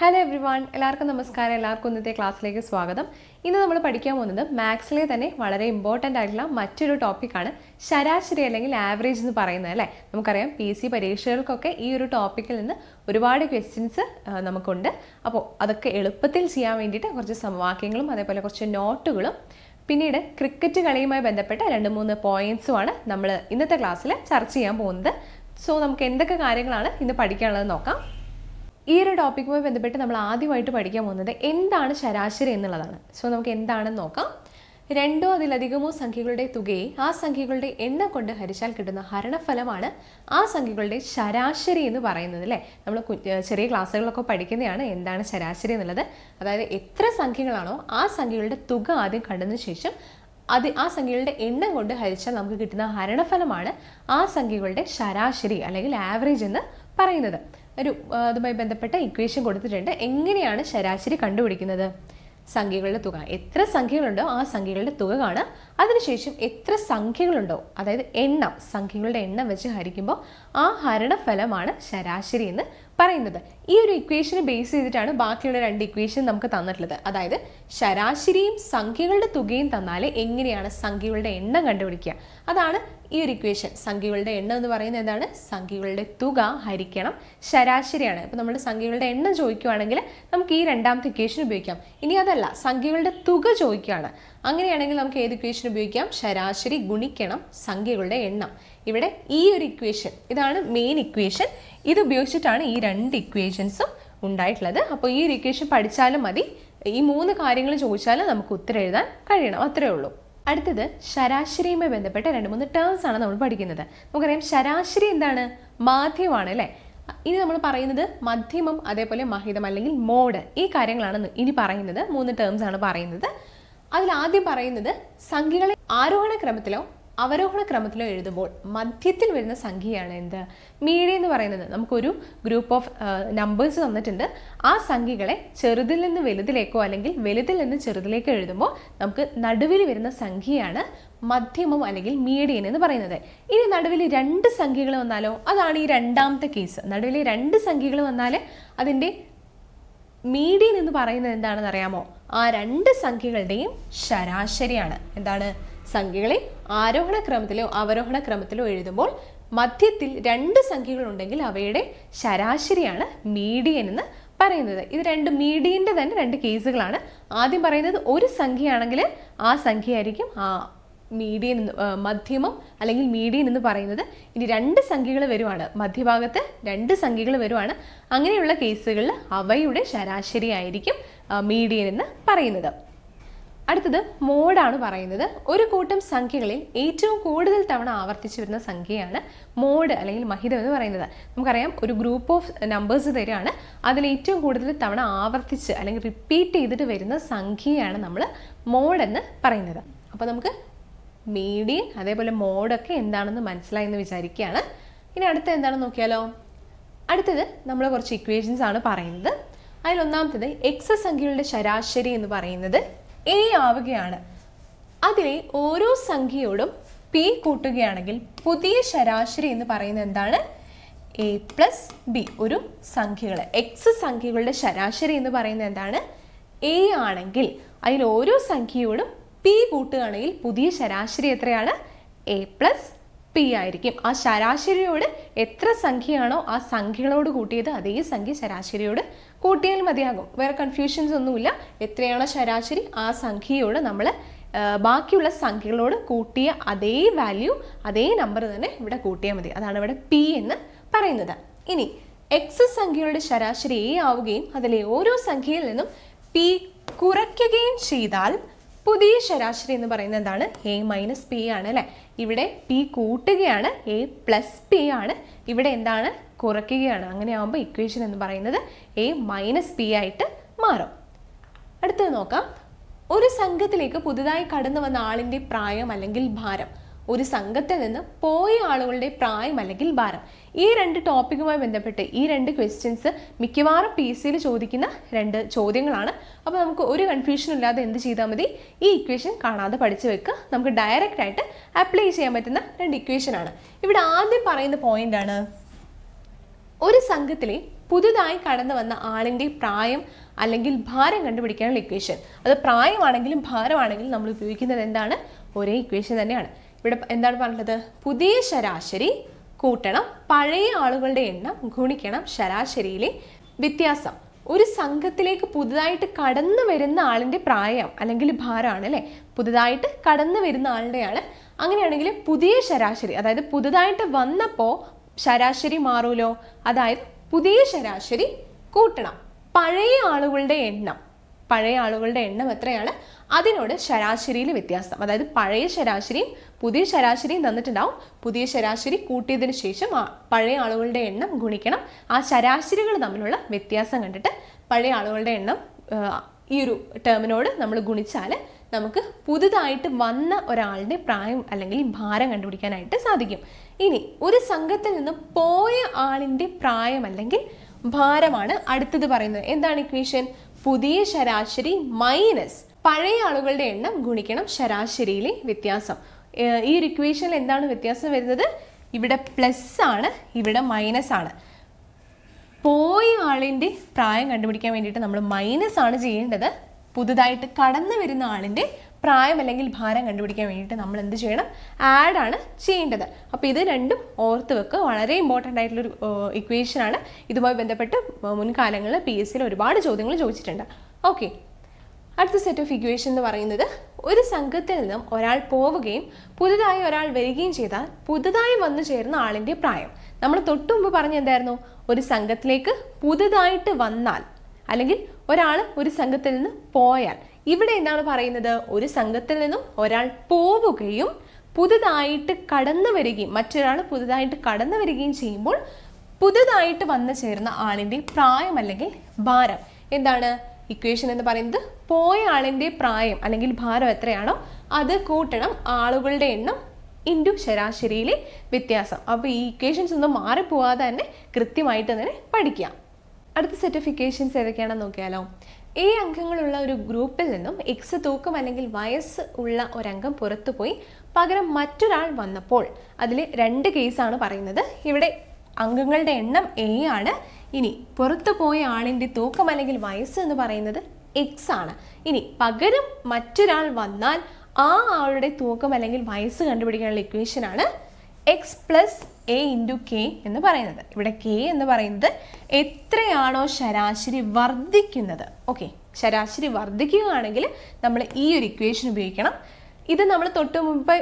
Hello every one എല്ലാവർക്കും നമസ്കാരം. എല്ലാവർക്കും ഇന്നത്തെ ക്ലാസ്സിലേക്ക് സ്വാഗതം. ഇന്ന് നമ്മൾ പഠിക്കാൻ പോകുന്നത് മാത്സിലെ തന്നെ വളരെ ഇമ്പോർട്ടന്റ് ആയിട്ടുള്ള മറ്റൊരു ടോപ്പിക്കാണ് ശരാശരി അല്ലെങ്കിൽ ആവറേജ് എന്ന് പറയുന്നത് അല്ലേ? നമുക്കറിയാം പി സി പരീക്ഷകൾക്കൊക്കെ ഈ ഒരു ടോപ്പിക്കിൽ നിന്ന് ഒരുപാട് ക്വസ്റ്റ്യൻസ് നമുക്കുണ്ട്. അപ്പോൾ അതൊക്കെ എളുപ്പത്തിൽ ചെയ്യാൻ വേണ്ടിയിട്ട് കുറച്ച് സമവാക്യങ്ങളും അതേപോലെ കുറച്ച് നോട്ടുകളും പിന്നീട് ക്രിക്കറ്റ് കളിയുമായി ബന്ധപ്പെട്ട രണ്ട് മൂന്ന് പോയിന്റ്സുമാണ് നമ്മൾ ഇന്നത്തെ ക്ലാസ്സിൽ ചർച്ച ചെയ്യാൻ പോകുന്നത്. സോ നമുക്ക് എന്തൊക്കെ കാര്യങ്ങളാണ് ഇന്ന് പഠിക്കാനുള്ളത് നോക്കാം. ഈ ഒരു ടോപ്പിക്കുമായി ബന്ധപ്പെട്ട് നമ്മൾ ആദ്യമായിട്ട് പഠിക്കാൻ പോകുന്നത് എന്താണ് ശരാശരി എന്നുള്ളതാണ്. സോ നമുക്ക് എന്താണെന്ന് നോക്കാം. രണ്ടോ അതിലധികമോ സംഖ്യകളുടെ തുകയെ ആ സംഖ്യകളുടെ എണ്ണം കൊണ്ട് ഹരിച്ചാൽ കിട്ടുന്ന ഹരണഫലമാണ് ആ സംഖ്യകളുടെ ശരാശരി എന്ന് പറയുന്നത് അല്ലേ? നമ്മൾ ചെറിയ ക്ലാസ്സുകളിലൊക്കെ പഠിക്കുന്നതാണ് എന്താണ് ശരാശരി എന്നുള്ളത്. അതായത് എത്ര സംഖ്യകളാണോ ആ സംഖ്യകളുടെ തുക ആദ്യം കണ്ടതിന് ശേഷം അത് ആ സംഖ്യകളുടെ എണ്ണം കൊണ്ട് ഹരിച്ചാൽ നമുക്ക് കിട്ടുന്ന ഹരണഫലമാണ് ആ സംഖ്യകളുടെ ശരാശരി അല്ലെങ്കിൽ ആവറേജ് എന്ന് പറയുന്നത്. ഒരു അതുമായി ബന്ധപ്പെട്ട ഇക്വേഷൻ കൊടുത്തിട്ടുണ്ട്. എങ്ങനെയാണ് ശരാശരി കണ്ടുപിടിക്കുന്നത്? സംഖ്യകളുടെ തുക. എത്ര സംഖ്യകളുണ്ടോ ആ സംഖ്യകളുടെ തുക കാണുക. അതിനുശേഷം എത്ര സംഖ്യകളുണ്ടോ അതായത് എണ്ണം സംഖ്യകളുടെ എണ്ണം വെച്ച് ഹരിക്കുമ്പോൾ ആ ഹരണഫലമാണ് ശരാശരി എന്ന് പറയുന്നത്. ഈ ഒരു ഇക്വേഷനെ ബേസ് ചെയ്തിട്ടാണ് ബാക്കിയുള്ള രണ്ട് ഇക്വേഷൻ നമുക്ക് തന്നിട്ടുള്ളത്. അതായത് ശരാശരിയും സംഖ്യകളുടെ തുകയും തന്നാൽ എങ്ങനെയാണ് സംഖ്യകളുടെ എണ്ണം കണ്ടുപിടിക്കുക. അതാണ് ഈ ഒരു ഇക്വേഷൻ സംഖ്യകളുടെ എണ്ണം എന്ന് പറയുന്നത് എന്താണ്? സംഖ്യകളുടെ തുക ഹരിക്കണം ശരാശരിയാണ്. ഇപ്പം നമ്മൾ സംഖ്യകളുടെ എണ്ണം ചോദിക്കുകയാണെങ്കിൽ നമുക്ക് ഈ രണ്ടാമത്തെ ഇക്വേഷൻ ഉപയോഗിക്കാം. ഇനി അതല്ല സംഖ്യകളുടെ തുക ചോദിക്കുകയാണ്. അങ്ങനെയാണെങ്കിൽ നമുക്ക് ഏത് ഇക്വേഷൻ ഉപയോഗിക്കാം? ശരാശരി ഗുണിക്കണം സംഖ്യകളുടെ എണ്ണം. ഇവിടെ ഈ ഒരു ഇക്വേഷൻ ഇതാണ് മെയിൻ ഇക്വേഷൻ ഇത് ഉപയോഗിച്ചിട്ടാണ് ഈ രണ്ട് ഇക്വേഷൻസും ഉണ്ടായിട്ടുള്ളത്. അപ്പോൾ ഈ ഒരു ഇക്വേഷൻ പഠിച്ചാലും മതി. ഈ മൂന്ന് കാര്യങ്ങൾ ചോദിച്ചാലും നമുക്ക് ഉത്തരം എഴുതാൻ കഴിയണം. അത്രേ ഉള്ളൂ. അടുത്തത് ശരാശരിയുമായി ബന്ധപ്പെട്ട രണ്ട് മൂന്ന് ടേംസ് ആണ് നമ്മൾ പഠിക്കുന്നത്. നമുക്കറിയാം ശരാശരി എന്താണ്? മാധ്യമമാണ് അല്ലേ? ഇനി നമ്മൾ പറയുന്നത് മധ്യമം അതേപോലെ മഹിതം അല്ലെങ്കിൽ മോഡ് ഈ കാര്യങ്ങളാണ് ഇനി പറയുന്നത്. മൂന്ന് ടേംസ് ആണ് പറയുന്നത്. അതിൽ ആദ്യം പറയുന്നത് സംഖ്യകളെ ആരോഹണ ക്രമത്തിലോ അവരോഹണ ക്രമത്തിലോ എഴുതുമ്പോൾ മധ്യത്തിൽ വരുന്ന സംഖ്യയാണ് എന്ത്? മീഡിയ എന്ന് പറയുന്നത്. നമുക്കൊരു ഗ്രൂപ്പ് ഓഫ് നമ്പേഴ്സ് തന്നിട്ടുണ്ട്. ആ സംഖ്യകളെ ചെറുതിൽ നിന്ന് വലുതിലേക്കോ അല്ലെങ്കിൽ വലുതിൽ നിന്ന് ചെറുതിലേക്കോ എഴുതുമ്പോൾ നമുക്ക് നടുവിൽ വരുന്ന സംഖ്യയാണ് മധ്യമം അല്ലെങ്കിൽ മീഡിയൻ എന്ന് പറയുന്നത്. ഇനി നടുവിൽ രണ്ട് സംഖ്യകൾ വന്നാലോ? അതാണ് ഈ രണ്ടാമത്തെ കേസ്. നടുവിൽ രണ്ട് സംഖ്യകൾ വന്നാൽ അതിന്റെ മീഡിയൻ എന്ന് പറയുന്നത് എന്താണെന്ന് അറിയാമോ ആ രണ്ട് സംഖ്യകളുടെയും ശരാശരിയാണ്. എന്താണ്? സംഖ്യകളെ ആരോഹണ ക്രമത്തിലോ അവരോഹണ ക്രമത്തിലോ എഴുതുമ്പോൾ മധ്യത്തിൽ രണ്ട് സംഖ്യകൾ ഉണ്ടെങ്കിൽ അവയുടെ ശരാശരിയാണ് മീഡിയൻ എന്ന് പറയുന്നത്. ഇത് രണ്ട് മീഡിയന്റെ തന്നെ രണ്ട് കേസുകളാണ് ആദ്യം പറയുന്നത് ഒരു സംഖ്യയാണെങ്കിൽ ആ സംഖ്യയായിരിക്കും ആ മീഡിയൻ എന്ന് മധ്യമം അല്ലെങ്കിൽ മീഡിയൻ എന്ന് പറയുന്നത്. ഇനി രണ്ട് സംഖ്യകൾ വരുവാണ്. മധ്യഭാഗത്ത് രണ്ട് സംഖ്യകൾ വരുവാണ്. അങ്ങനെയുള്ള കേസുകളിൽ അവയുടെ ശരാശരി ആയിരിക്കും മീഡിയൻ എന്ന് പറയുന്നത്. അടുത്തത് മോഡാണ് പറയുന്നത്. ഒരു കൂട്ടം സംഖ്യകളിൽ ഏറ്റവും കൂടുതൽ തവണ ആവർത്തിച്ചു വരുന്ന സംഖ്യയാണ് മോഡ് അല്ലെങ്കിൽ മഹിതം എന്ന് പറയുന്നത്. നമുക്കറിയാം ഒരു ഗ്രൂപ്പ് ഓഫ് നമ്പേഴ്സ് തരികയാണ് അതിൽ ഏറ്റവും കൂടുതൽ തവണ ആവർത്തിച്ച് അല്ലെങ്കിൽ റിപ്പീറ്റ് ചെയ്തിട്ട് വരുന്ന സംഖ്യയാണ് നമ്മൾ മോഡ് എന്ന് പറയുന്നത്. അപ്പോൾ നമുക്ക് മീഡിയൻ അതേപോലെ മോഡൊക്കെ എന്താണെന്ന് മനസ്സിലായി എന്ന് വിചാരിക്കുകയാണ്. ഇനി അടുത്ത എന്താണെന്ന് നോക്കിയാലോ? അടുത്തത് നമ്മൾ കുറച്ച് ഇക്വേഷൻസ് ആണ് പറയുന്നത്. അതിൽ ഒന്നാമത്തത് എക്സ് സംഖ്യകളുടെ ശരാശരി എന്ന് പറയുന്നത് എ ആവുകയാണ് അതിലെ ഓരോ സംഖ്യയോടും പി കൂട്ടുകയാണെങ്കിൽ പുതിയ ശരാശരി എന്ന് പറയുന്നത് എന്താണ്? എ പ്ലസ് ബി ഒരു സംഖ്യകൾ എക്സ് സംഖ്യകളുടെ ശരാശരി എന്ന് പറയുന്നത് എന്താണ്? എ ആണെങ്കിൽ അതിൽ ഓരോ സംഖ്യയോടും പി കൂട്ടുകയാണെങ്കിൽ പുതിയ ശരാശരി എത്രയാണ്? എ പ്ലസ് പി ആയിരിക്കും. ആ ശരാശരിയോട് എത്ര സംഖ്യയാണോ ആ സംഖ്യകളോട് കൂട്ടിയത് അതേ സംഖ്യ ശരാശരിയോട് കൂട്ടിയാൽ മതിയാകും. വേറെ കൺഫ്യൂഷൻസ് ഒന്നുമില്ല. എത്രയാണോ ശരാശരി ആ സംഖ്യയോട് നമ്മൾ ബാക്കിയുള്ള സംഖ്യകളോട് കൂട്ടിയ അതേ വാല്യൂ അതേ നമ്പർ തന്നെ ഇവിടെ കൂട്ടിയാൽ മതി. അതാണ് ഇവിടെ പി എന്ന് പറയുന്നത്. ഇനി എക്സ് സംഖ്യകളുടെ ശരാശരി എ ആവുകയും അതിലെ ഓരോ സംഖ്യയിൽ നിന്നും പി കുറയ്ക്കുകയും ചെയ്താൽ പുതിയ ശരാശരി എന്ന് പറയുന്നത് എന്താണ്? എ മൈനസ് പി ആണ് അല്ലേ? ഇവിടെ പി കൂട്ടുകയാണ് എ പ്ലസ് പി ആണ്. ഇവിടെ എന്താണ്? കുറയ്ക്കുകയാണ്. അങ്ങനെയാകുമ്പോൾ ഇക്വേഷൻ എന്ന് പറയുന്നത് എ മൈനസ് പി ആയിട്ട് മാറും. അടുത്തത് നോക്കാം. ഒരു സംഘത്തിലേക്ക് പുതുതായി കടന്നു വന്ന ആളിന്റെ പ്രായം അല്ലെങ്കിൽ ഭാരം. ഒരു സംഘത്തിൽ നിന്ന് പോയ ആളുകളുടെ പ്രായം അല്ലെങ്കിൽ ഭാരം. ഈ രണ്ട് ടോപ്പിക്കുമായി ബന്ധപ്പെട്ട് ഈ രണ്ട് ക്വസ്റ്റ്യൻസ് മിക്കവാറും പി സിയിൽ ചോദിക്കുന്ന രണ്ട് ചോദ്യങ്ങളാണ്. അപ്പോൾ നമുക്ക് ഒരു കൺഫ്യൂഷൻ ഇല്ലാതെ എന്ത് ചെയ്താൽ മതി? ഈ ഇക്വേഷൻ കാണാതെ പഠിച്ചു വെക്കുക. നമുക്ക് ഡയറക്റ്റ് ആയിട്ട് അപ്ലൈ ചെയ്യാൻ പറ്റുന്ന രണ്ട് ഇക്വേഷനാണ് ഇവിടെ ആദ്യം പറയുന്ന പോയിന്റ് ആണ്. ഒരു സംഘത്തിലെ പുതുതായി കടന്നു വന്ന ആളിന്റെ പ്രായം അല്ലെങ്കിൽ ഭാരം കണ്ടുപിടിക്കാനുള്ള ഇക്വേഷൻ അത് പ്രായമാണെങ്കിലും ഭാരമാണെങ്കിലും നമ്മൾ ഉപയോഗിക്കുന്നത് എന്താണ്? ഒരേ ഇക്വേഷൻ തന്നെയാണ്. ഇവിടെ എന്താണ് പറഞ്ഞത്? പുതിയ ശരാശരി കൂട്ടണം പഴയ ആളുകളുടെ എണ്ണം ഗുണിക്കണം ശരാശരിയിലെ വ്യത്യാസം. ഒരു സംഘത്തിലേക്ക് പുതുതായിട്ട് കടന്നു വരുന്ന ആളിന്റെ പ്രായം അല്ലെങ്കിൽ ഭാരമാണ് അല്ലേ? പുതുതായിട്ട് കടന്നു വരുന്ന ആളുടെയാണ്. അങ്ങനെയാണെങ്കിൽ പുതിയ ശരാശരി അതായത് പുതുതായിട്ട് വന്നപ്പോൾ ശരാശരി മാറൂലോ? അതായത് പുതിയ ശരാശരി കൂട്ടണം പഴയ ആളുകളുടെ എണ്ണം. പഴയ ആളുകളുടെ എണ്ണം എത്രയാണ്? അതിനോട് ശരാശരിയിൽ വ്യത്യാസം. അതായത് പഴയ ശരാശരിയും പുതിയ ശരാശരിയും തന്നിട്ടുണ്ടാവും. പുതിയ ശരാശരി കൂട്ടിയതിന് ശേഷം പഴയ ആളുകളുടെ എണ്ണം ഗുണിക്കണം. ആ ശരാശരികൾ തമ്മിലുള്ള വ്യത്യാസം കണ്ടിട്ട് പഴയ ആളുകളുടെ എണ്ണം ഈ ഒരു ടേമിനോട് നമ്മൾ ഗുണിച്ചാൽ നമുക്ക് പുതുതായിട്ട് വന്ന ഒരാളുടെ പ്രായം അല്ലെങ്കിൽ ഭാരം കണ്ടുപിടിക്കാനായിട്ട് സാധിക്കും. ഇനി ഒരു സംഘത്തിൽ നിന്ന് പോയ ആളിന്റെ പ്രായം അല്ലെങ്കിൽ ഭാരമാണ് അടുത്തത് പറയുന്നത്. എന്താണ് ഇക്വേഷൻ പുതിയ ശരാശരി മൈനസ് പഴയ ആളുകളുടെ എണ്ണം ഗുണിക്കണം ശരാശരിയിലെ വ്യത്യാസം. ഈ ഒരു ഇക്വേഷനിൽ എന്താണ് വ്യത്യാസം വരുന്നത്? ഇവിടെ പ്ലസ് ആണ് ഇവിടെ മൈനസ് ആണ്. പോയ ആളിന്റെ പ്രായം കണ്ടുപിടിക്കാൻ വേണ്ടിയിട്ട് നമ്മൾ മൈനസ് ആണ് ചെയ്യേണ്ടത്. പുതുതായിട്ട് കടന്നു വരുന്ന ആളിന്റെ പ്രായം അല്ലെങ്കിൽ ഭാരം കണ്ടുപിടിക്കാൻ വേണ്ടിയിട്ട് നമ്മൾ എന്ത് ചെയ്യണം? ആഡ് ആണ് ചെയ്യേണ്ടത്. അപ്പോൾ ഇത് രണ്ടും ഓർത്ത് വെക്കുക. വളരെ ഇമ്പോർട്ടന്റ് ആയിട്ടുള്ളൊരു ഇക്വേഷനാണ് ഇതുമായി ബന്ധപ്പെട്ട് മുൻകാലങ്ങളിൽ പി എസ് സിയിൽ ഒരുപാട് ചോദ്യങ്ങൾ ചോദിച്ചിട്ടുണ്ട്. ഓക്കെ അടുത്ത സെറ്റ് ഓഫ് ഇക്വേഷൻ എന്ന് പറയുന്നത് ഒരു സംഘത്തിൽ നിന്നും ഒരാൾ പോവുകയും പുതുതായി ഒരാൾ വരികയും ചെയ്താൽ പുതുതായി വന്നു ചേർന്ന ആളിന്റെ പ്രായം. നമ്മൾ തൊട്ടു മുമ്പ് പറഞ്ഞ എന്തായിരുന്നു? ഒരു സംഘത്തിലേക്ക് പുതുതായിട്ട് വന്നാൽ അല്ലെങ്കിൽ ഒരാൾ ഒരു സംഘത്തിൽ നിന്ന് പോയാൽ ഇവിടെ എന്താണ് പറയുന്നത്? ഒരു സംഘത്തിൽ നിന്നും ഒരാൾ പോവുകയും പുതുതായിട്ട് കടന്നു വരികയും മറ്റൊരാൾ പുതുതായിട്ട് കടന്നു വരികയും ചെയ്യുമ്പോൾ പുതുതായിട്ട് വന്നു ചേർന്ന ആളിന്റെ പ്രായം അല്ലെങ്കിൽ ഭാരം എന്താണ്? ഇക്വേഷൻ എന്ന് പറയുന്നത് പോയ ആളിന്റെ പ്രായം അല്ലെങ്കിൽ ഭാരം എത്രയാണോ അത് കൂട്ടണം ആളുകളുടെ എണ്ണം ഇന്റു ശരാശരിയിലെ വ്യത്യാസം. അപ്പോൾ ഈ ഇക്വേഷൻസ് ഒന്നും മാറിപ്പോവാതെ തന്നെ കൃത്യമായിട്ട് തന്നെ പഠിക്കാം. അടുത്ത സെറ്റ് ഏതൊക്കെയാണെന്ന് നോക്കിയാലോ? എ അംഗങ്ങളുള്ള ഒരു ഗ്രൂപ്പിൽ നിന്നും എക്സ് തൂക്കം അല്ലെങ്കിൽ വയസ്സ് ഉള്ള ഒരംഗം പുറത്തുപോയി. പകരം മറ്റൊരാൾ വന്നപ്പോൾ അതിൽ രണ്ട് കേസാണ് പറയുന്നത്. ഇവിടെ അംഗങ്ങളുടെ എണ്ണം എ ആണ്. ഇനി പുറത്തു പോയ ആളിന്റെ തൂക്കം അല്ലെങ്കിൽ വയസ്സ് എന്ന് പറയുന്നത് എക്സ് ആണ്. ഇനി പകരം മറ്റൊരാൾ വന്നാൽ ആ ആളുടെ തൂക്കം അല്ലെങ്കിൽ വയസ്സ് കണ്ടുപിടിക്കാനുള്ള ഇക്വേഷനാണ് X plus A into K എന്ന് പറയുന്നത്. ഇവിടെ കെ എന്ന് പറയുന്നത് എത്രയാണോ ശരാശരി വർദ്ധിക്കുന്നത്. ഓക്കെ ശരാശരി വർദ്ധിക്കുകയാണെങ്കിൽ നമ്മൾ ഈ ഒരു ഇക്വേഷൻ ഉപയോഗിക്കണം. ഇത് നമ്മൾ തൊട്ട് മുമ്പ്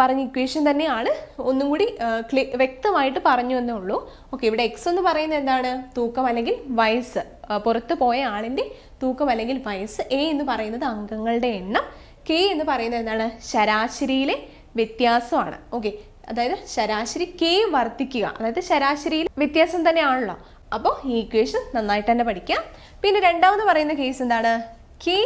പറഞ്ഞ ഇക്വേഷൻ തന്നെയാണ്. ഒന്നും കൂടി വ്യക്തമായിട്ട് പറഞ്ഞു എന്നേ ഉള്ളൂ. ഓക്കെ ഇവിടെ എക്സ് എന്ന് പറയുന്നത് എന്താണ്? തൂക്കം അല്ലെങ്കിൽ വയസ്സ്. പുറത്ത് പോയ ആളിന്റെ തൂക്കം അല്ലെങ്കിൽ വയസ്സ്. എ എന്ന് പറയുന്നത് അംഗങ്ങളുടെ എണ്ണം. കെ എന്ന് പറയുന്നത് എന്താണ്? ശരാശരിയിലെ വ്യത്യാസമാണ്. ഓക്കെ അതായത് ശരാശരി കെ വർദ്ധിക്കുക. അതായത് ശരാശരിയിൽ വ്യത്യാസം തന്നെയാണല്ലോ. അപ്പോൾ ഈ ഇക്വേഷൻ നന്നായിട്ട് തന്നെ പഠിക്കാം പിന്നെ രണ്ടാമത് പറയുന്ന കേസ് എന്താണ്? കെ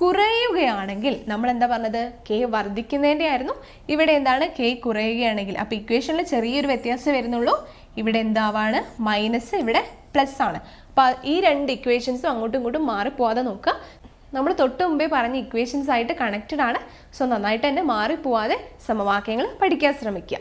കുറയുകയാണെങ്കിൽ നമ്മൾ എന്താ പറഞ്ഞത്? കെ വർദ്ധിക്കുന്നതിന്റെ ആയിരുന്നു. ഇവിടെ എന്താണ്? കെ കുറയുകയാണെങ്കിൽ. അപ്പോൾ ഇക്വേഷനിൽ ചെറിയൊരു വ്യത്യാസം വരുന്നുള്ളൂ. ഇവിടെ എന്താവാണ്? മൈനസ് ഇവിടെ പ്ലസ് ആണ്. അപ്പോൾ ഈ രണ്ട് ഇക്വേഷൻസും അങ്ങോട്ടും ഇങ്ങോട്ടും മാറിപ്പോവാതെ നോക്കുക. നമ്മൾ തൊട്ട് മുമ്പേ പറഞ്ഞ ഇക്വേഷൻസ് ആയിട്ട് കണക്റ്റഡ് ആണ്. സോ നന്നായിട്ട് തന്നെ മാറിപ്പോവാതെ സമവാക്യങ്ങൾ പഠിക്കാൻ ശ്രമിക്കുക.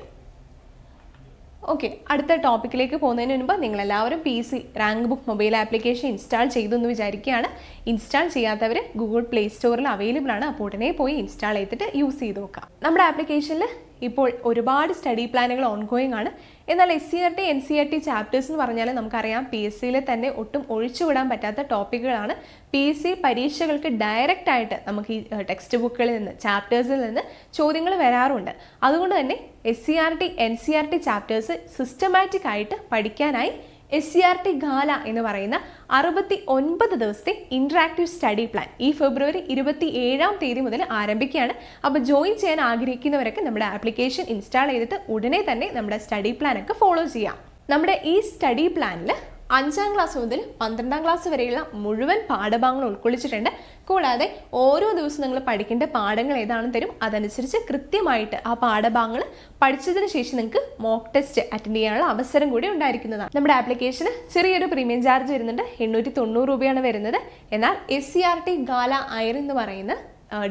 ഓക്കെ അടുത്ത ടോപ്പിക്കിലേക്ക് പോകുന്നതിന് മുൻപ് നിങ്ങളെല്ലാവരും P C rank book mobile application install ചെയ്തു എന്ന് വിചാരിക്കുകയാണ്. ഇൻസ്റ്റാൾ ചെയ്യാത്തവർ ഗൂഗിൾ പ്ലേ സ്റ്റോറിൽ അവൈലബിൾ ആണ്. അപ്പോൾ ഉടനെ പോയി ഇൻസ്റ്റാൾ ചെയ്തിട്ട് യൂസ് ചെയ്ത് നോക്കാം. നമ്മുടെ ആപ്ലിക്കേഷനിൽ ഇപ്പോൾ ഒരുപാട് സ്റ്റഡി പ്ലാനുകൾ ഓൺഗോയിങ് ആണ്. എന്നാൽ S C R T N C R T chapters എന്ന് പറഞ്ഞാൽ നമുക്കറിയാം പി എസ് സിയിൽ തന്നെ ഒട്ടും ഒഴിച്ചുവിടാൻ പറ്റാത്ത ടോപ്പിക്കുകളാണ് പി എസ് സി പരീക്ഷകൾക്ക് ഡയറക്റ്റ് ആയിട്ട് നമുക്ക് ഈ ടെക്സ്റ്റ് ബുക്കുകളിൽ നിന്ന് ചാപ്റ്റേഴ്സിൽ നിന്ന് ചോദ്യങ്ങൾ വരാറുണ്ട്. അതുകൊണ്ട് തന്നെ S C R T N C R T chapters systematic ആയിട്ട് പഠിക്കാനായി എസ് സി ആർ ടി ഗാല എന്ന് പറയുന്ന അറുപത്തി ഒൻപത് ദിവസത്തെ ഇൻട്രാക്റ്റീവ് സ്റ്റഡി പ്ലാൻ ഈ ഫെബ്രുവരി ഇരുപത്തി ഏഴാം തീയതി മുതൽ ആരംഭിക്കുകയാണ്. അപ്പോൾ ജോയിൻ ചെയ്യാൻ ആഗ്രഹിക്കുന്നവരൊക്കെ നമ്മുടെ ആപ്ലിക്കേഷൻ ഇൻസ്റ്റാൾ ചെയ്തിട്ട് ഉടനെ തന്നെ നമ്മുടെ സ്റ്റഡി പ്ലാനൊക്കെ ഫോളോ ചെയ്യാം. നമ്മുടെ ഈ സ്റ്റഡി പ്ലാനിൽ അഞ്ചാം ക്ലാസ് മുതൽ പന്ത്രണ്ടാം ക്ലാസ് വരെയുള്ള മുഴുവൻ പാഠഭാഗങ്ങൾ ഉൾക്കൊള്ളിച്ചിട്ടുണ്ട്. കൂടാതെ ഓരോ ദിവസവും നിങ്ങൾ പഠിക്കേണ്ട പാഠങ്ങൾ ഏതാണെന്ന് തരും. അതനുസരിച്ച് കൃത്യമായിട്ട് ആ പാഠഭാഗങ്ങൾ പഠിച്ചതിന് ശേഷം നിങ്ങൾക്ക് മോക്ക് ടെസ്റ്റ് അറ്റൻഡ് ചെയ്യാനുള്ള അവസരം കൂടി ഉണ്ടായിരിക്കുന്നതാണ്. നമ്മുടെ ആപ്ലിക്കേഷന് ചെറിയൊരു പ്രീമിയം ചാർജ് വരുന്നുണ്ട്. എണ്ണൂറ്റി തൊണ്ണൂറ് രൂപയാണ് വരുന്നത്. എന്നാൽ എസ് സി ആർ ടി ഗാല അയർ എന്ന് പറയുന്ന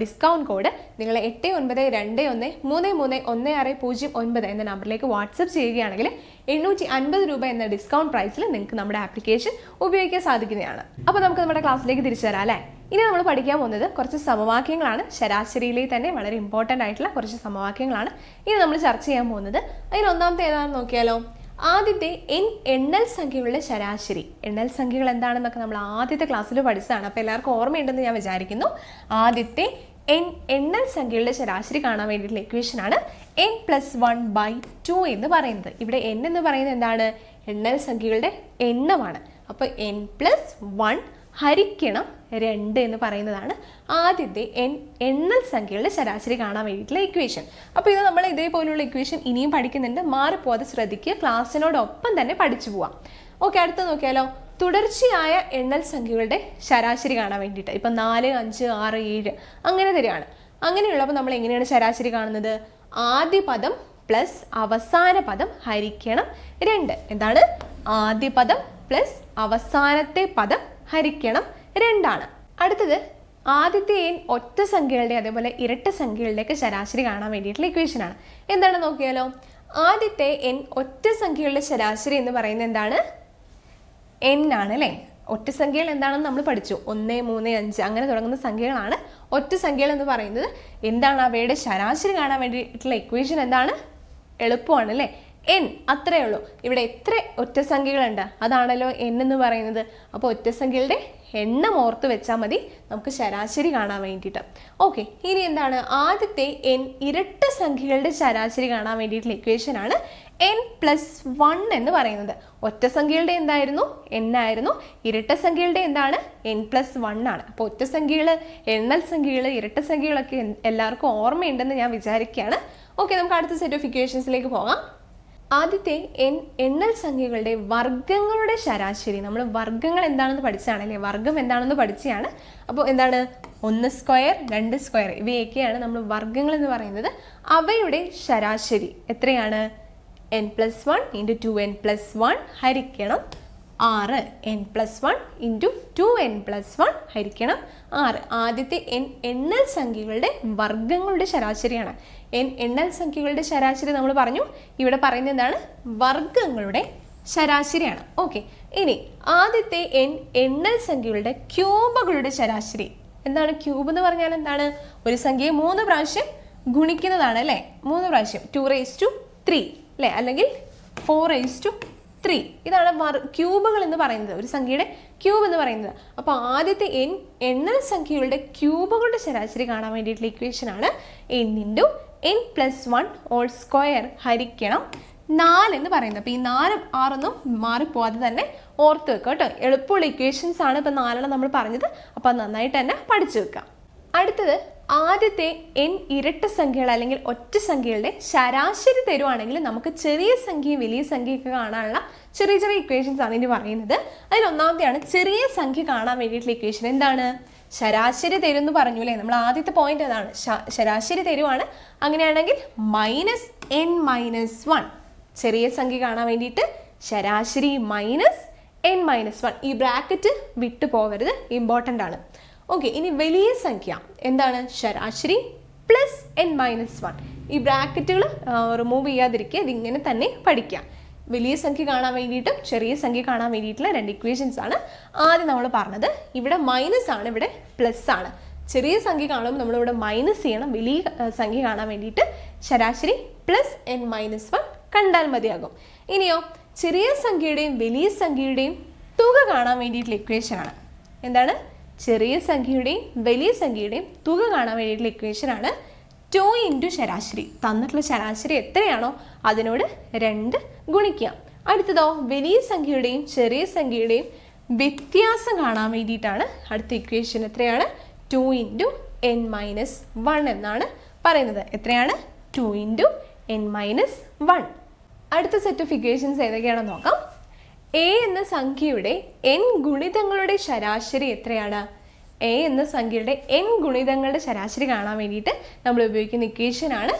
ഡിസ്കൗണ്ട് കോഡ് നിങ്ങൾ എട്ട് ഒൻപത് രണ്ട് ഒന്ന് മൂന്ന് മൂന്ന് ഒന്ന് ആറ് പൂജ്യം ഒൻപത് എന്ന നമ്പറിലേക്ക് വാട്സപ്പ് ചെയ്യുകയാണെങ്കിൽ എണ്ണൂറ്റി അൻപത് രൂപ എന്ന ഡിസ്കൗണ്ട് പ്രൈസിൽ നിങ്ങൾക്ക് നമ്മുടെ ആപ്ലിക്കേഷൻ ഉപയോഗിക്കാൻ സാധിക്കുന്നതാണ്. അപ്പോൾ നമുക്ക് നമ്മുടെ ക്ലാസ്സിലേക്ക് തിരിച്ചു തരാം അല്ലേ? ഇനി നമ്മൾ പഠിക്കാൻ പോകുന്നത് കുറച്ച് സമവാക്യങ്ങളാണ്. ശരാശരിയിലെ തന്നെ വളരെ ഇമ്പോർട്ടന്റ് ആയിട്ടുള്ള കുറച്ച് സമവാക്യങ്ങളാണ്. ഇനി നമ്മൾ ചർച്ച ചെയ്യാൻ പോകുന്നത് അതിൽ ഒന്നാമത്തെ ഏതാണെന്ന് നോക്കിയാലോ? ആദ്യത്തെ എൻ എണ്ണൽ സംഖ്യകളുടെ ശരാശരി. എണ്ണൽ സംഖ്യകൾ എന്താണെന്നൊക്കെ നമ്മൾ ആദ്യത്തെ ക്ലാസ്സിൽ പഠിച്ചതാണ്. അപ്പോൾ എല്ലാവർക്കും ഓർമ്മയുണ്ടെന്ന് ഞാൻ വിചാരിക്കുന്നു. ആദ്യത്തെ എൻ എണ്ണൽ സംഖ്യകളുടെ ശരാശരി കാണാൻ വേണ്ടിയിട്ടുള്ള ഇക്വേഷൻ ആണ് N plus one by two എന്ന് പറയുന്നത്. ഇവിടെ എൻ എന്ന് പറയുന്നത് എന്താണ്? എണ്ണൽ സംഖ്യകളുടെ എണ്ണമാണ്. അപ്പോൾ എൻ പ്ലസ് വൺ ഹരിക്കണം രണ്ട് എന്ന് പറയുന്നതാണ് ആദ്യത്തെ എൻ എണ്ണൽ സംഖ്യകളുടെ ശരാശരി കാണാൻ വേണ്ടിയിട്ടുള്ള ഇക്വേഷൻ അപ്പോൾ ഇത് നമ്മൾ ഇതേപോലെയുള്ള ഇക്വേഷൻ ഇനിയും പഠിക്കുന്നുണ്ട്. മാറിപ്പോവാതെ ശ്രദ്ധിക്കുക. ക്ലാസ്സിനോടൊപ്പം തന്നെ പഠിച്ചു പോവാം. ഓക്കെ അടുത്ത നോക്കിയാലോ. തുടർച്ചയായ എണ്ണൽ സംഖ്യകളുടെ ശരാശരി കാണാൻ വേണ്ടിയിട്ട്. ഇപ്പം നാല് അഞ്ച് ആറ് ഏഴ് അങ്ങനെ തരികയാണ്. അങ്ങനെയുള്ളപ്പോൾ നമ്മൾ എങ്ങനെയാണ് ശരാശരി കാണുന്നത്? ആദ്യ പദം പ്ലസ് അവസാന പദം ഹരിക്കണം രണ്ട്. എന്താണ്? ആദ്യ പദം പ്ലസ് അവസാനത്തെ പദം ഹരിക്കണം രണ്ടാണ്. അടുത്തത് ആദ്യത്തെ എൻ ഒറ്റ സംഖ്യകളുടെ അതേപോലെ ഇരട്ട സംഖ്യകളുടെയൊക്കെ ശരാശരി കാണാൻ വേണ്ടിയിട്ടുള്ള ഇക്വേഷൻ ആണ്. എന്താണ് നോക്കിയാലോ? ആദ്യത്തെ എൻ ഒറ്റ സംഖ്യകളുടെ ശരാശരി എന്ന് പറയുന്നത് എന്താണ്? എൻ ആണ് അല്ലേ? ഒറ്റ സംഖ്യകൾ എന്താണെന്ന് നമ്മൾ പഠിച്ചു. ഒന്ന് മൂന്ന് അഞ്ച് അങ്ങനെ തുടങ്ങുന്ന സംഖ്യകളാണ് ഒറ്റ സംഖ്യകൾ എന്ന് പറയുന്നത്. എന്താണ് അവയുടെ ശരാശരി കാണാൻ വേണ്ടിയിട്ടുള്ള ഇക്വേഷൻ എന്താണ്? എളുപ്പമാണ് അല്ലേ? എൻ അത്രയേ ഉള്ളൂ. ഇവിടെ എത്ര ഒറ്റ സംഖ്യകളുണ്ട്? അതാണല്ലോ എൻ എന്ന് പറയുന്നത്. അപ്പോൾ ഒറ്റ സംഖ്യകളുടെ എണ്ണം ഓർത്ത് വെച്ചാൽ മതി. നമുക്ക് ശരാശരി കാണാൻ വേണ്ടിയിട്ട്. ഓക്കെ ഇനി എന്താണ്? ആദ്യത്തെ എൻ ഇരട്ട സംഖ്യകളുടെ ശരാശരി കാണാൻ വേണ്ടിയിട്ടുള്ള ഇക്വേഷൻ ആണ് എൻ പ്ലസ് വൺ എന്ന് പറയുന്നത്. ഒറ്റ സംഖ്യകളുടെ എന്തായിരുന്നു? എൻ ആയിരുന്നു. ഇരട്ട സംഖ്യകളുടെ എന്താണ്? എൻ പ്ലസ് വൺ ആണ്. അപ്പോൾ ഒറ്റ സംഖ്യകൾ എണ്ണൽ സംഖ്യകൾ ഇരട്ട സംഖ്യകളൊക്കെ എല്ലാവർക്കും ഓർമ്മയുണ്ടെന്ന് ഞാൻ വിചാരിക്കുകയാണ്. ഓക്കെ നമുക്ക് അടുത്ത സെറ്റ് ഓഫ് ഇക്വേഷൻസിലേക്ക് പോകാം. ആദ്യത്തെ എൻ എണ്ണൽ സംഖ്യകളുടെ വർഗങ്ങളുടെ ശരാശരി. നമ്മൾ വർഗങ്ങൾ എന്താണെന്ന് പഠിച്ചാണ് അല്ലേ വർഗം എന്താണെന്ന് പഠിച്ചതാണ് അപ്പോൾ എന്താണ്? ഒന്ന് സ്ക്വയർ രണ്ട് സ്ക്വയർ. ഇവയൊക്കെയാണ് നമ്മൾ വർഗങ്ങൾ എന്ന് പറയുന്നത്. അവയുടെ ശരാശരി എത്രയാണ്? N plus one into two N plus one ഹരിക്കണം. ആറ് N plus one into two N plus one ഹരിക്കണം ആറ്. ആദ്യത്തെ എൻ എണ്ണൽ സംഖ്യകളുടെ വർഗങ്ങളുടെ ശരാശരിയാണ്. എൻ എണ്ണൽ സംഖ്യകളുടെ ശരാശരി നമ്മൾ പറഞ്ഞു. ഇവിടെ പറയുന്നത് എന്താണ്? വർഗങ്ങളുടെ ശരാശരിയാണ്. ഓക്കെ ഇനി ആദ്യത്തെ എൻ എണ്ണൽ സംഖ്യകളുടെ ക്യൂബുകളുടെ ശരാശരി. എന്താണ്? ക്യൂബ് എന്ന് പറഞ്ഞാൽ എന്താണ്? ഒരു സംഖ്യയെ മൂന്ന് പ്രാവശ്യം ഗുണിക്കുന്നതാണ് അല്ലേ? മൂന്ന് പ്രാവശ്യം. ടു റേസ് ടു ത്രീ അല്ലേ? അല്ലെങ്കിൽ ഫോർ റേസ് ടു ത്രീ ഇതാണ് ക്യൂബുകൾ എന്ന് പറയുന്നത്. ഒരു സംഖ്യയുടെ ക്യൂബ് എന്ന് പറയുന്നത്. അപ്പോൾ ആദ്യത്തെ എൻ എണ്ണൽ സംഖ്യകളുടെ ക്യൂബുകളുടെ ശരാശരി കാണാൻ വേണ്ടിയിട്ടുള്ള ഇക്വേഷൻ ആണ് N into N plus one whole square ഹരിക്കണം നാല് എന്ന് പറയുന്നത്. അപ്പോൾ ഈ നാലും ആറൊന്നും മാറിപ്പോവാതെ തന്നെ ഓർത്ത് വെക്കുക കേട്ടോ. എളുപ്പമുള്ള ഇക്വേഷൻസ് ആണ് ഇപ്പോൾ നാലെണ്ണം നമ്മൾ പറഞ്ഞത്. അപ്പോൾ നന്നായിട്ട് തന്നെ പഠിച്ചു വെക്കാം. അടുത്തത് ആദ്യത്തെ എൻ ഇരട്ട സംഖ്യകൾ അല്ലെങ്കിൽ ഒറ്റ സംഖ്യകളുടെ ശരാശരി തരുവാണെങ്കിൽ നമുക്ക് ചെറിയ സംഖ്യയും വലിയ സംഖ്യയൊക്കെ കാണാനുള്ള ചെറിയ ചെറിയ ഇക്വേഷൻസ് ആണ് ഇനി പറയുന്നത്. അതിൽ ഒന്നാമത്തെയാണ് ചെറിയ സംഖ്യ കാണാൻ വേണ്ടിയിട്ടുള്ള ഇക്വേഷൻ എന്താണ്? ശരാശരി തരും എന്ന് പറഞ്ഞു അല്ലേ? നമ്മൾ ആദ്യത്തെ പോയിന്റ് അതാണ് ശരാശരി തരുവാണ്. അങ്ങനെയാണെങ്കിൽ മൈനസ് എൻ മൈനസ് വൺ ചെറിയ സംഖ്യ കാണാൻ വേണ്ടിയിട്ട് ശരാശരി മൈനസ് എൻ മൈനസ് വൺ ഈ ബ്രാക്കറ്റ് വിട്ടു പോകരുത് ഇമ്പോർട്ടന്റ് ആണ്. ഓക്കെ ഇനി വലിയ സംഖ്യ. എന്താണ്? ശരാശരി പ്ലസ് എൻ മൈനസ് വൺ ഈ ബ്രാക്കറ്റുകൾ റിമൂവ് ചെയ്യാതിരിക്കുക ഇതിങ്ങനെ തന്നെ പഠിക്കാം വലിയ സംഖ്യ കാണാൻ വേണ്ടിയിട്ടും ചെറിയ സംഖ്യ കാണാൻ വേണ്ടിയിട്ടുള്ള രണ്ട് ഇക്വേഷൻസ് ആണ് ആദ്യം നമ്മൾ പറഞ്ഞത്. ഇവിടെ മൈനസ് ആണ് ഇവിടെ പ്ലസ് ആണ്. ചെറിയ സംഖ്യ കാണുമ്പോൾ നമ്മളിവിടെ മൈനസ് ചെയ്യണം. വലിയ സംഖ്യ കാണാൻ വേണ്ടിയിട്ട് ശരാശരി പ്ലസ് എൻ മൈനസ് വൺ കണ്ടാൽ മതിയാകും. ഇനിയോ ചെറിയ സംഖ്യയുടെയും വലിയ സംഖ്യയുടെയും തുക കാണാൻ വേണ്ടിയിട്ടുള്ള ഇക്വേഷൻ ആണ്. എന്താണ്? ചെറിയ സംഖ്യയുടെയും വലിയ സംഖ്യയുടെയും തുക കാണാൻ വേണ്ടിയിട്ടുള്ള ഇക്വേഷൻ ആണ് ടു ഇന്റു ശരാശരി. തന്നിട്ടുള്ള ശരാശരി എത്രയാണോ അതിനോട് രണ്ട് ഗുണിക്കുക. അടുത്തതോ വലിയ സംഖ്യയുടെയും ചെറിയ സംഖ്യയുടെയും വ്യത്യാസം കാണാൻ വേണ്ടിയിട്ടാണ് അടുത്ത ഇക്വേഷൻ എത്രയാണ്? Two into N minus one എന്നാണ് പറയുന്നത്. എത്രയാണ്? Two into N minus one അടുത്ത സെറ്റ് ഓഫ് ഇക്വേഷൻസ് ഏതൊക്കെയാണെന്ന് നോക്കാം. എ എന്ന സംഖ്യയുടെ എൻ ഗുണിതങ്ങളുടെ ശരാശരി എത്രയാണ്? എ എന്ന സംഖ്യയുടെ എൻ ഗുണിതങ്ങളുടെ ശരാശരി കാണാൻ വേണ്ടിയിട്ട് നമ്മൾ ഉപയോഗിക്കുന്ന ഇക്വേഷൻ ആണ്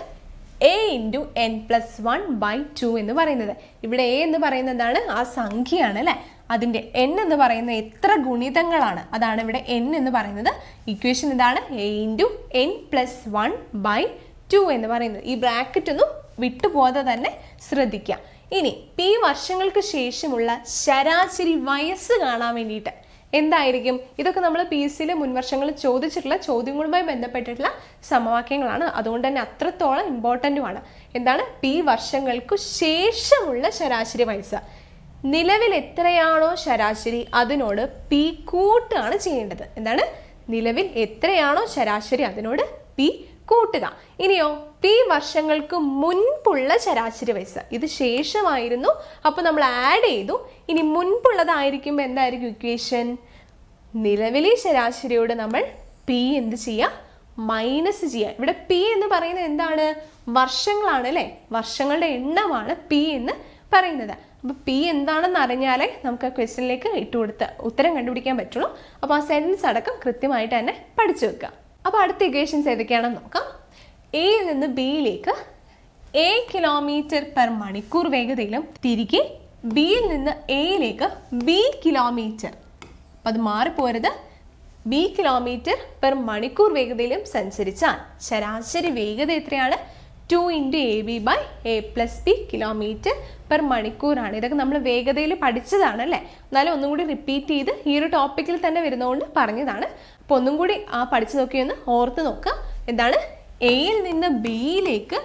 A into N plus one by two എന്ന് പറയുന്നത്. ഇവിടെ എ എന്ന് പറയുന്നത് എന്താണ്? ആ സംഖ്യയാണ് അല്ലേ? അതിന്റെ എൻ എന്ന് പറയുന്ന എത്ര ഗുണിതങ്ങളാണ്? അതാണ് ഇവിടെ എൻ എന്ന് പറയുന്നത്. ഇക്വേഷൻ ഇതാണ് A into N plus one by two എന്ന് പറയുന്നത്. ഈ ബ്രാക്കറ്റ് ഒന്നും വിട്ടുപോകാതെ തന്നെ ശ്രദ്ധിക്കുക. ഇനി പി വർഷങ്ങൾക്ക് ശേഷമുള്ള ശരാശരി വയസ്സ് കാണാൻ വേണ്ടിയിട്ട് എന്തായിരിക്കും? ഇതൊക്കെ നമ്മൾ പി എസ് സിയിലെ മുൻവർഷങ്ങളിൽ ചോദിച്ചിട്ടുള്ള ചോദ്യങ്ങളുമായി ബന്ധപ്പെട്ടിട്ടുള്ള സമവാക്യങ്ങളാണ്. അതുകൊണ്ട് തന്നെ അത്രത്തോളം ഇമ്പോർട്ടന്റുമാണ് എന്താണ്? പി വർഷങ്ങൾക്ക് ശേഷമുള്ള ശരാശരി വയസ്സ്. നിലവിൽ എത്രയാണോ ശരാശരി അതിനോട് പി കൂട്ടാണ് ചെയ്യേണ്ടത്. എന്താണ്? നിലവിൽ എത്രയാണോ ശരാശരി അതിനോട് പി കൂട്ടുക. ഇനിയോ പി വർഷങ്ങൾക്ക് മുൻപുള്ള ശരാശരി വയസ്സ് ഇത് ശേഷമായിരുന്നു. അപ്പോൾ നമ്മൾ ആഡ് ചെയ്തു. ഇനി മുൻപുള്ളതായിരിക്കുമ്പോൾ എന്തായിരിക്കും ഇക്വേഷൻ നിലവിലെ ശരാശരിയോട് നമ്മൾ പി എന്ത് ചെയ്യുക? മൈനസ് ചെയ്യുക. ഇവിടെ പി എന്ന് പറയുന്നത് എന്താണ്? വർഷങ്ങളാണ് അല്ലേ? വർഷങ്ങളുടെ എണ്ണമാണ് പി എന്ന് പറയുന്നത്. അപ്പോൾ പി എന്താണെന്ന് അറിഞ്ഞാലേ നമുക്ക് ആ ക്വസ്റ്റ്യനിലേക്ക് ഇട്ടുകൊടുത്ത് ഉത്തരം കണ്ടുപിടിക്കാൻ പറ്റുള്ളൂ. അപ്പോൾ ആ സെൻസ് അടക്കം കൃത്യമായിട്ട് തന്നെ പഠിച്ചു വെക്കുക. അപ്പോൾ അടുത്ത ഇക്വേഷൻസ് ഏതൊക്കെയാണെന്ന് നോക്കാം. എയിൽ നിന്ന് ബിയിലേക്ക് എ കിലോമീറ്റർ പെർ മണിക്കൂർ വേഗതയിലും തിരികെ ബിയിൽ നിന്ന് എയിലേക്ക് ബി കിലോമീറ്റർ അപ്പം അത് മാറിപ്പോരുത്. ബി കിലോമീറ്റർ പെർ മണിക്കൂർ വേഗതയിലും സഞ്ചരിച്ചാൽ ശരാശരി വേഗത എത്രയാണ്? Two into A B by A plus B kilometre per മണിക്കൂറാണ്. ഇതൊക്കെ നമ്മൾ വേഗതയിൽ പഠിച്ചതാണ് അല്ലേ എന്നാലും ഒന്നും കൂടി റിപ്പീറ്റ് ചെയ്ത് ഈ ഒരു ടോപ്പിക്കിൽ തന്നെ വരുന്നതുകൊണ്ട് പറഞ്ഞതാണ്. അപ്പോൾ ഒന്നും കൂടി ആ പഠിച്ചതൊക്കെ ഒന്ന് ഓർത്ത് നോക്കുക എന്താണ്? എയിൽ നിന്ന് ബിയിലേക്ക്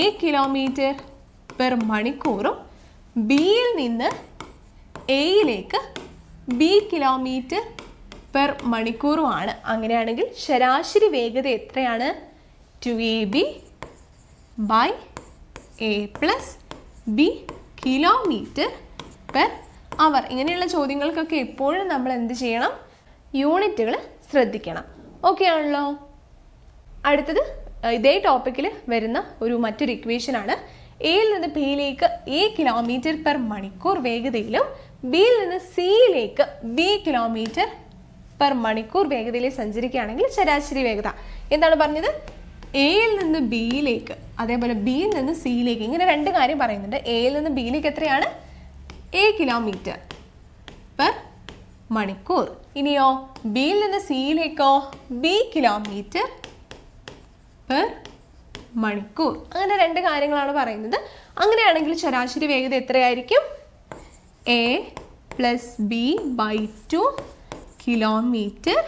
എ കിലോമീറ്റർ പെർ മണിക്കൂറും ബിയിൽ നിന്ന് എയിലേക്ക് ബി കിലോമീറ്റർ പെർ മണിക്കൂറുമാണ്. അങ്ങനെയാണെങ്കിൽ ശരാശരി വേഗത എത്രയാണ്? Two A B by A plus B kilometre per hour ഇങ്ങനെയുള്ള ചോദ്യങ്ങൾക്കൊക്കെ എപ്പോഴും നമ്മൾ എന്ത് ചെയ്യണം? യൂണിറ്റുകൾ ശ്രദ്ധിക്കണം. ഓക്കെ ആണല്ലോ? അടുത്തത് ഇതേ ടോപ്പിക്കിൽ വരുന്ന ഒരു മറ്റൊരു ഇക്വേഷൻ ആണ്. എയിൽ നിന്ന് ബിയിലേക്ക് എ കിലോമീറ്റർ പെർ മണിക്കൂർ വേഗതയിലും ബിയിൽ നിന്ന് സിയിലേക്ക് ബി കിലോമീറ്റർ പെർ മണിക്കൂർ വേഗതയിൽ സഞ്ചരിക്കുകയാണെങ്കിൽ ശരാശരി വേഗത. എന്താണ് പറഞ്ഞത്? എയിൽ നിന്ന് ബിയിലേക്ക് അതേപോലെ ബിയിൽ നിന്ന് സിയിലേക്ക് ഇങ്ങനെ രണ്ട് കാര്യം പറയുന്നുണ്ട്. എയിൽ നിന്ന് ബിയിലേക്ക് എത്രയാണ്? എ കിലോമീറ്റർ പെർ മണിക്കൂർ. ഇനിയോ ബിയിൽ നിന്ന് സിയിലേക്കോ ബി കിലോമീറ്റർ പെർ മണിക്കൂർ. അങ്ങനെ രണ്ട് കാര്യങ്ങളാണ് പറയുന്നത്. അങ്ങനെയാണെങ്കിൽ ശരാശരി വേഗത എത്രയായിരിക്കും? A plus B by two kilometre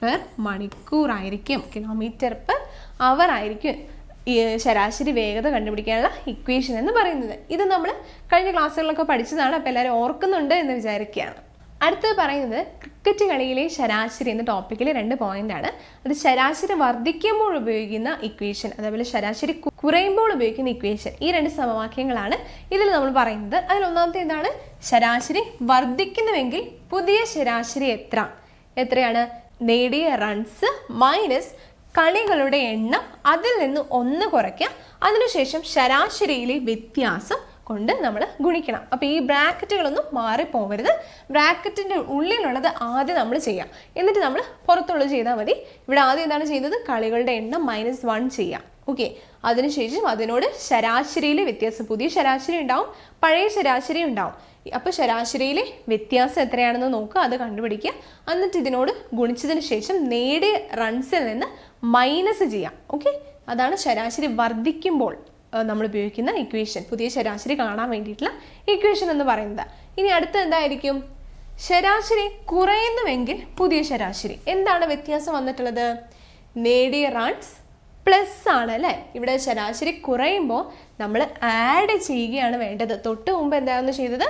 per മണിക്കൂർ ആയിരിക്കും കിലോമീറ്റർ പെർ അവർ ആയിരിക്കും. ഈ ശരാശരി വേഗത കണ്ടുപിടിക്കാനുള്ള ഇക്വേഷൻ എന്ന് പറയുന്നത്. ഇത് നമ്മൾ കഴിഞ്ഞ ക്ലാസ്സുകളിലൊക്കെ പഠിച്ചതാണ് അപ്പോൾ എല്ലാവരും ഓർക്കുന്നുണ്ട് എന്ന് വിചാരിക്കുകയാണ്. അടുത്തത് പറയുന്നത് ക്രിക്കറ്റ് കളിയിലെ ശരാശരി എന്ന ടോപ്പിക്കിൽ രണ്ട് പോയിന്റ് ആണ്. അത് ശരാശരി വർദ്ധിക്കുമ്പോൾ ഉപയോഗിക്കുന്ന ഇക്വേഷൻ അതേപോലെ ശരാശരി കുറയുമ്പോൾ ഉപയോഗിക്കുന്ന ഇക്വേഷൻ ഈ രണ്ട് സമവാക്യങ്ങളാണ് ഇതിൽ നമ്മൾ പറയുന്നത്. അതിൽ ഒന്നാമത്തെ എന്താണ്? ശരാശരി വർദ്ധിക്കുന്നുവെങ്കിൽ പുതിയ ശരാശരി എത്ര? എത്രയാണ്? നേടിയ റൺസ് മൈനസ് കളികളുടെ എണ്ണം അതിൽ നിന്ന് ഒന്ന് കുറയ്ക്കുക അതിനുശേഷം ശരാശരിയിലെ വ്യത്യാസം കൊണ്ട് നമ്മൾ ഗുണിക്കണം. അപ്പോൾ ഈ ബ്രാക്കറ്റുകളൊന്നും മാറിപ്പോകരുത് ബ്രാക്കറ്റിന്റെ ഉള്ളിലുള്ളത് ആദ്യം നമ്മൾ ചെയ്യാം. എന്നിട്ട് നമ്മൾ പുറത്തുള്ളത് ചെയ്താൽ മതി. ഇവിടെ ആദ്യം എന്താണ് ചെയ്യുന്നത്? കളികളുടെ എണ്ണം മൈനസ് വൺ ചെയ്യാം. ഓക്കെ അതിനുശേഷം അതിനോട് ശരാശരിയിലെ വ്യത്യാസം. പുതിയ ശരാശരി ഉണ്ടാവും പഴയ ശരാശരി ഉണ്ടാവും. അപ്പോൾ ശരാശരിയിലെ വ്യത്യാസം എത്രയാണെന്ന് നോക്കുക അത് കണ്ടുപിടിക്കുക. എന്നിട്ട് ഇതിനോട് ഗുണിച്ചതിന് ശേഷം നേടിയ റൺസിൽ നിന്ന് മൈനസ് ചെയ്യാം. ഓക്കെ അതാണ് ശരാശരി വർദ്ധിക്കുമ്പോൾ നമ്മൾ ഉപയോഗിക്കുന്ന ഇക്വേഷൻ പുതിയ ശരാശരി കാണാൻ വേണ്ടിയിട്ടുള്ള ഇക്വേഷൻ എന്ന് പറയുന്നത്. ഇനി അടുത്ത എന്തായിരിക്കും? ശരാശരി കുറയുന്നുവെങ്കിൽ പുതിയ ശരാശരി. എന്താണ് വ്യത്യാസം വന്നിട്ടുള്ളത്? നേടിയ റൺസ് പ്ലസ് ആണ് അല്ലേ? ഇവിടെ ശരാശരി കുറയുമ്പോൾ നമ്മൾ ആഡ് ചെയ്യുകയാണ് വേണ്ടത്. തൊട്ട് മുമ്പ് എന്തായിരുന്നു ചെയ്തത്?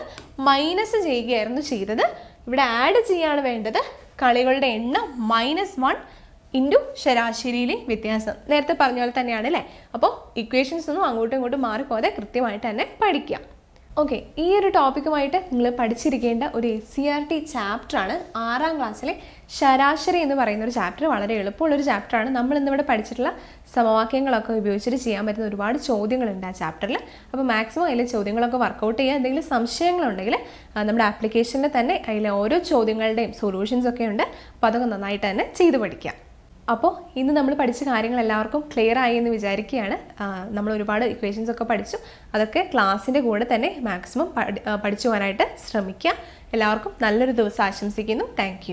മൈനസ് ചെയ്യുകയായിരുന്നു ചെയ്തത്. ഇവിടെ ആഡ് ചെയ്യാണ് വേണ്ടത്. കളികളുടെ എണ്ണം മൈനസ് വൺ ഇന്റു ശരാശരിയിലെ വ്യത്യാസം. നേരത്തെ പറഞ്ഞ പോലെ തന്നെയാണ് അല്ലേ? അപ്പോൾ ഇക്വേഷൻസ് ഒന്നും അങ്ങോട്ടും ഇങ്ങോട്ടും മാറിപ്പോകാതെ കൃത്യമായിട്ട് തന്നെ പഠിക്കാം ഓക്കെ ഈ ഒരു ടോപ്പിക്കുമായിട്ട് നിങ്ങൾ പഠിച്ചിരിക്കേണ്ട ഒരു എസ് സി ആർ ടി ചാപ്റ്ററാണ് ആറാം ക്ലാസ്സിലെ ശരാശരി എന്ന് പറയുന്ന ഒരു ചാപ്റ്റർ വളരെ എളുപ്പമുള്ളൊരു ചാപ്റ്ററാണ് നമ്മൾ ഇന്നിവിടെ പഠിച്ചിട്ടുള്ള സമവാക്യങ്ങളൊക്കെ ഉപയോഗിച്ചിട്ട് ചെയ്യാൻ പറ്റുന്ന ഒരുപാട് ചോദ്യങ്ങളുണ്ട് ആ ചാപ്റ്ററിൽ അപ്പോൾ മാക്സിമം അതിലെ ചോദ്യങ്ങളൊക്കെ വർക്കൗട്ട് ചെയ്യുക എന്തെങ്കിലും സംശയങ്ങളുണ്ടെങ്കിൽ നമ്മുടെ ആപ്ലിക്കേഷനിൽ തന്നെ അതിലെ ഓരോ ചോദ്യങ്ങളുടെയും സൊല്യൂഷൻസ് ഒക്കെ ഉണ്ട്. അപ്പോൾ അതൊക്കെ നന്നായിട്ട് തന്നെ ചെയ്ത് പഠിക്കാം. അപ്പോൾ ഇന്ന് നമ്മൾ പഠിച്ച കാര്യങ്ങൾ എല്ലാവർക്കും ക്ലിയർ ആയി എന്ന് വിചാരിക്കുകയാണ്. നമ്മൾ ഒരുപാട് ഇക്വേഷൻസ് ഒക്കെ പഠിച്ചു. അതൊക്കെ ക്ലാസ്സിന്റെ കൂടെ തന്നെ മാക്സിമം പഠിച്ചു പോകാനായിട്ട് ശ്രമിക്കുക. എല്ലാവർക്കും നല്ലൊരു ദിവസം ആശംസിക്കുന്നു. താങ്ക്